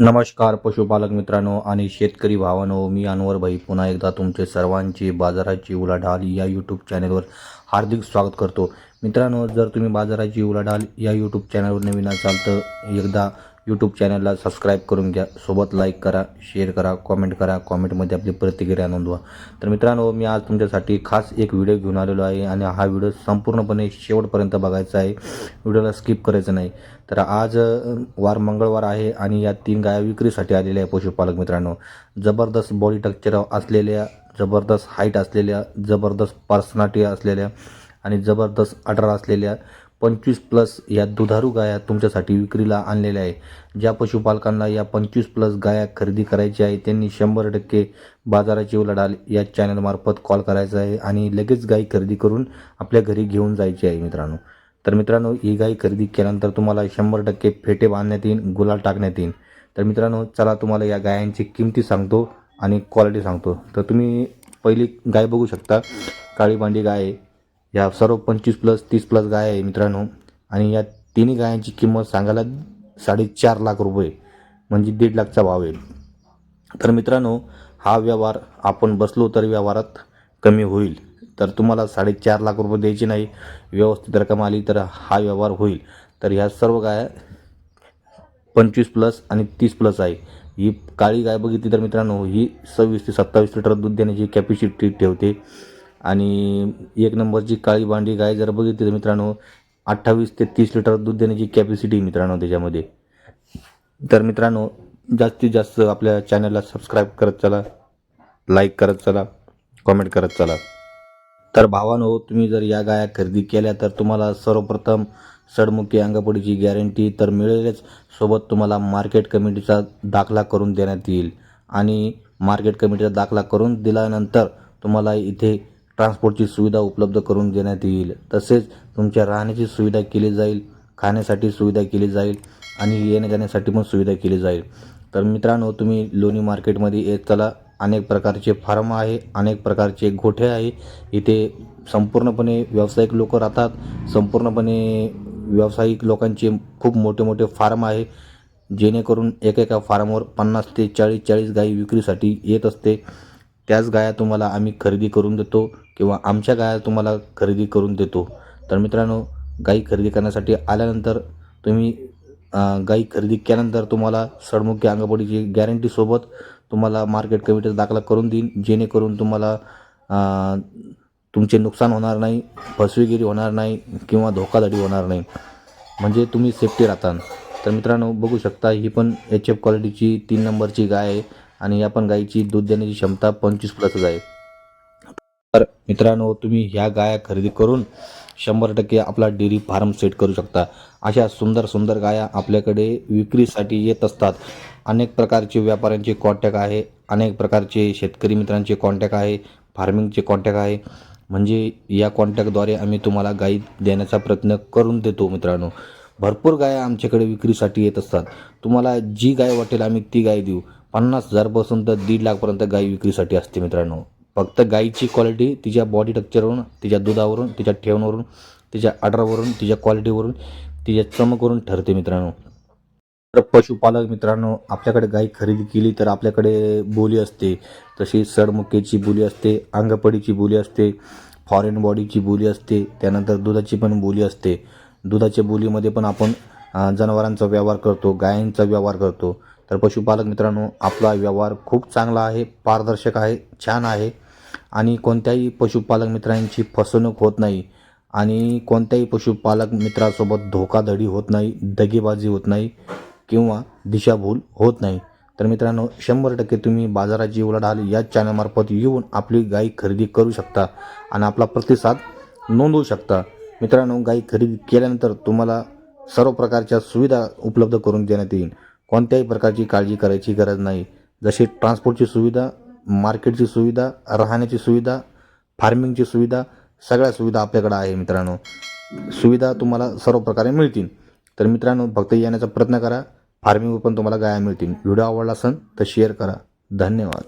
नमस्कार पशुपालक मित्रांनो आणि शेतकरी भावानो मी अनवर भाई. पुन्हा एकदा तुमचे सर्वांची बाजाराची उलाढाल या यूट्यूब चॅनलवर हार्दिक स्वागत करतो. मित्रांनो जर तुम्ही बाजाराची उलाढाल या यूट्यूब चॅनलवर नवीन असाल तर एकदा यूट्यूब चॅनलला सबस्क्राईब करून घ्या. सोबत लाईक करा शेअर करा कॉमेंट करा. कॉमेंटमध्ये आपली प्रतिक्रिया नोंदवा. तर मित्रांनो मी आज तुमच्यासाठी खास एक व्हिडिओ घेऊन आलेलो आहे आणि हा व्हिडिओ संपूर्णपणे शेवटपर्यंत बघायचा आहे. व्हिडिओला स्किप करायचं नाही. तर आज वार मंगळवार आहे आणि या तीन गाया विक्रीसाठी आलेल्या आहे पशुपालक मित्रांनो. जबरदस्त बॉडी स्ट्रक्चर असलेल्या जबरदस्त हाईट असलेल्या जबरदस्त पर्सनॅलिटी असलेल्या आणि जबरदस्त अडर असलेल्या पंचवीस प्लस या दुधारू गाया तुमच्यासाठी विक्रीला आणलेल्या आहे. ज्या पशुपालकांना या पंचवीस प्लस गाया खरेदी करायची आहे त्यांनी शंभर टक्के बाजाराची उलाढाल या चॅनलमार्फत कॉल करायचा आहे आणि लगेच गाई खरेदी करून आपल्या घरी घेऊन जायची आहे मित्रांनो. तर मित्रांनो ही गाई खरेदी केल्यानंतर तुम्हाला शंभर टक्के फेटे बांधण्यात येईल गुलाल टाकण्यात येईल तर मित्रांनो चला तुम्हाला या गायांची किमती सांगतो आणि क्वालिटी सांगतो. तर तुम्ही पहिली गाय बघू शकता. काळी पांडी गाय आहे. या सर्व पंचवीस प्लस तीस प्लस गाय आहे मित्रांनो. आणि या तिन्ही गायांची किंमत सांगायला साडेचार लाख रुपये म्हणजे दीड लाखचा भाव आहे. तर मित्रांनो हा व्यवहार आपण बसलो तर व्यवहारात कमी होईल. तर तुम्हाला साडेचार लाख रुपये द्यायचे नाही व्यवस्थित रक्कम आली तर हा व्यवहार होईल. तर ह्या सर्व गाय पंचवीस प्लस आणि तीस प्लस आहे. ही काळी गाय बघितली तर मित्रांनो ही सव्वीस ते सत्तावीस लिटर दूध देण्याची कॅपॅसिटी ठेवते. आणि एक नंबरची काळी भांडी गाय जर बघितली तर मित्रांनो अठ्ठावीस ते तीस लिटर दूध देण्याची कॅपॅसिटी मित्रांनो त्याच्यामध्ये. तर मित्रांनो जास्तीत जास्त आपल्या चॅनलला सबस्क्राईब करत चला लाईक करत चला कॉमेंट करत चला. तर भावानो तुम्ही जर या गाया खरेदी केल्या तर तुम्हाला सर्वप्रथम सडमुखी अंगपडीची गॅरंटी तर मिळेलच. सोबत तुम्हाला मार्केट कमिटीचा दाखला करून देण्यात येईल. आणि मार्केट कमिटीचा दाखला करून दिल्यानंतर तुम्हाला इथे ट्रान्सपोर्टची सुविधा उपलब्ध करून देण्यात येईल. तसेच तुमच्या राहण्याची सुविधा केली जाईल खाण्यासाठी सुविधा केली जाईल आणि येण्या जाण्यासाठी पण सुविधा केली जाईल. तर मित्रांनो तुम्ही लोणी मार्केटमध्ये येत चला. अनेक प्रकारचे फार्म आहे अनेक प्रकारचे गोठे आहे. इथे संपूर्णपणे व्यावसायिक लोक राहतात. संपूर्णपणे व्यावसायिक लोकांचे खूप मोठे मोठे फार्म आहे. जेणेकरून एकेका फार्मवर पन्नास ते चाळीस चाळीस गाई विक्रीसाठी येत असते. त्याच गाया तुम्हाला आम्ही खरेदी करून देतो. किंवा आमच्या गाया तुम्हाला खरेदी करून देतो. तर मित्रांनो गाई खरेदी करण्यासाठी आल्यानंतर तुम्ही गाई खरेदी केल्यानंतर तुम्हाला सडमुखी अंगपडीची गॅरंटीसोबत तुम्हाला मार्केट कमिटीचा दाखला करून देईन. जेणेकरून तुम्हाला तुमचे नुकसान होणार नाही फसवेगिरी होणार नाही किंवा धोकाधडी होणार नाही. म्हणजे तुम्ही सेफ्टी राहता तर मित्रांनो बघू शकता ही पण एच एफ क्वालिटीची तीन नंबरची गाय आहे आणि या पण गायीची दूध देण्याची क्षमता पंचवीस प्लसच आहे. तर मित्रांनो तुम्ही ह्या गाया खरेदी करून शंभर टक्के आपला डेअरी फार्म सेट करू शकता. अशा सुंदर सुंदर गाया आपल्याकडे विक्रीसाठी येत असतात. अनेक प्रकारचे व्यापाऱ्यांचे कॉन्टॅक्ट आहे. अनेक प्रकारचे शेतकरी मित्रांचे कॉन्टॅक्ट आहे. फार्मिंगचे कॉन्टॅक्ट आहे. म्हणजे या कॉन्टॅक्टद्वारे आम्ही तुम्हाला गाई देण्याचा प्रयत्न करून देतो मित्रांनो. भरपूर गाया आमच्याकडे विक्रीसाठी येत असतात. तुम्हाला जी गाय वाटेल आम्ही ती गाय देऊ. पन्नास हजारपासून तर दीड लाखपर्यंत गाय विक्रीसाठी असते मित्रांनो. फक्त गाईची क्वालिटी तिच्या बॉडी टक्चरवरून तिच्या दुधावरून तिच्या ठेवणवरून तिच्या अडरवरून तिच्या क्वालिटीवरून तिच्या चमकवरून ठरते मित्रांनो. तर पशुपालक मित्रांनो आपल्याकडे गाई खरेदी केली तर आपल्याकडे बोली असते. तशी सडमुक्याची बोली असते अंगपडीची बोली असते फॉरेन बॉडीची बोली असते त्यानंतर दुधाची पण बोली असते. दुधाच्या बोलीमध्ये पण आपण जनावरांचा व्यवहार करतो गायांचा व्यवहार करतो. तर पशुपालक मित्रांनो आपला व्यवहार खूप चांगला आहे पारदर्शक आहे छान आहे आणि कोणत्याही पशुपालक मित्रांची फसवणूक होत नाही आणि कोणत्याही पशुपालक मित्रासोबत धोकाधडी होत नाही दगेबाजी होत नाही किंवा दिशाभूल होत नाही. तर मित्रांनो शंभर टक्के तुम्ही बाजाराची उलाढाल या चॅनलमार्फत येऊन आपली गाई खरेदी करू शकता आणि आपला प्रतिसाद नोंदवू शकता. मित्रांनो गाई खरेदी केल्यानंतर तुम्हाला सर्व प्रकारच्या सुविधा उपलब्ध करून देण्यात येईल. कोणत्याही प्रकारची काळजी करायची गरज नाही. जशी ट्रान्सपोर्टची सुविधा मार्केटची सुविधा राहण्याची सुविधा फार्मिंगची सुविधा सगळ्या सुविधा आपल्याकडं आहे मित्रांनो. सुविधा तुम्हाला सर्व प्रकारे मिळतील. तर मित्रांनो फक्त येण्याचा प्रयत्न करा. फार्मिंगवर पण तुम्हाला गाया मिळतील. व्हिडिओ आवडला असेल तर शेअर करा. धन्यवाद.